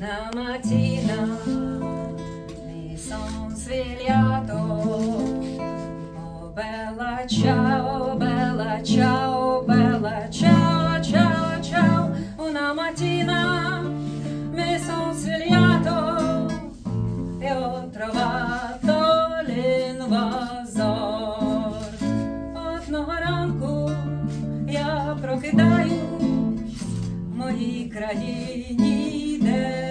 Buona mattina, mi son svegliato. Oh bella ciao, bella ciao, bella ciao, ciao, ciao. Una mattina mi son svegliato e ho trovato l'invasor. Одного ранку я прокидаю. Моїй країні йде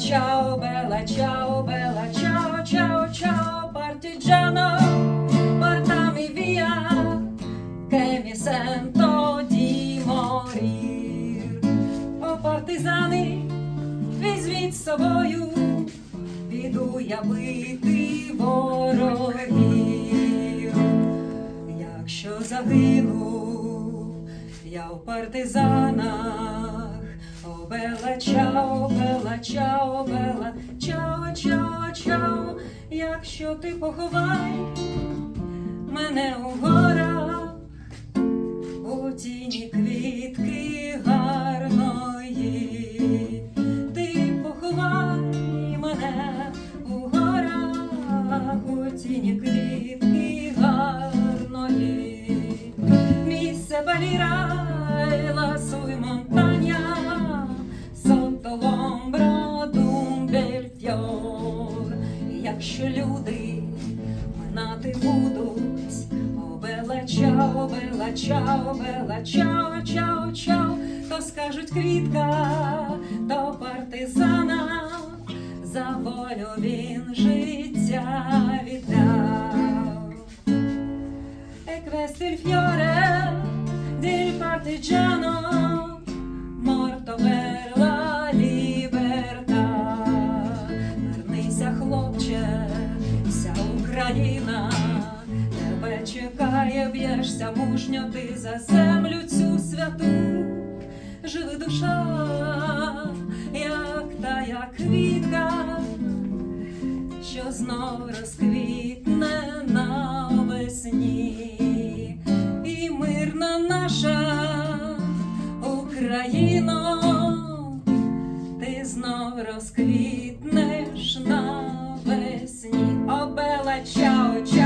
чао, бела чао, бела чао, чао, чао, partigiano, portami via, che mi sento di. О, партизани, візьміть з собою, піду я бити ворогів. Якщо загину, я в партизанах, бела чао, бела чао, бела чао, чао, чао, якщо ти поховай мене у горах, якщо люди минати будуть, о бела чао, бела чао, бела чао, чао, чао, то скажуть квітка до партизана, за волю він життя віддав. E questo è il Україна тебе чекає, б'єшся мужньо ти за землю цю святу. Живи душа, як тая квітка, що знов розквітне навесні, і мирна наша Україно, ти знов розквітне.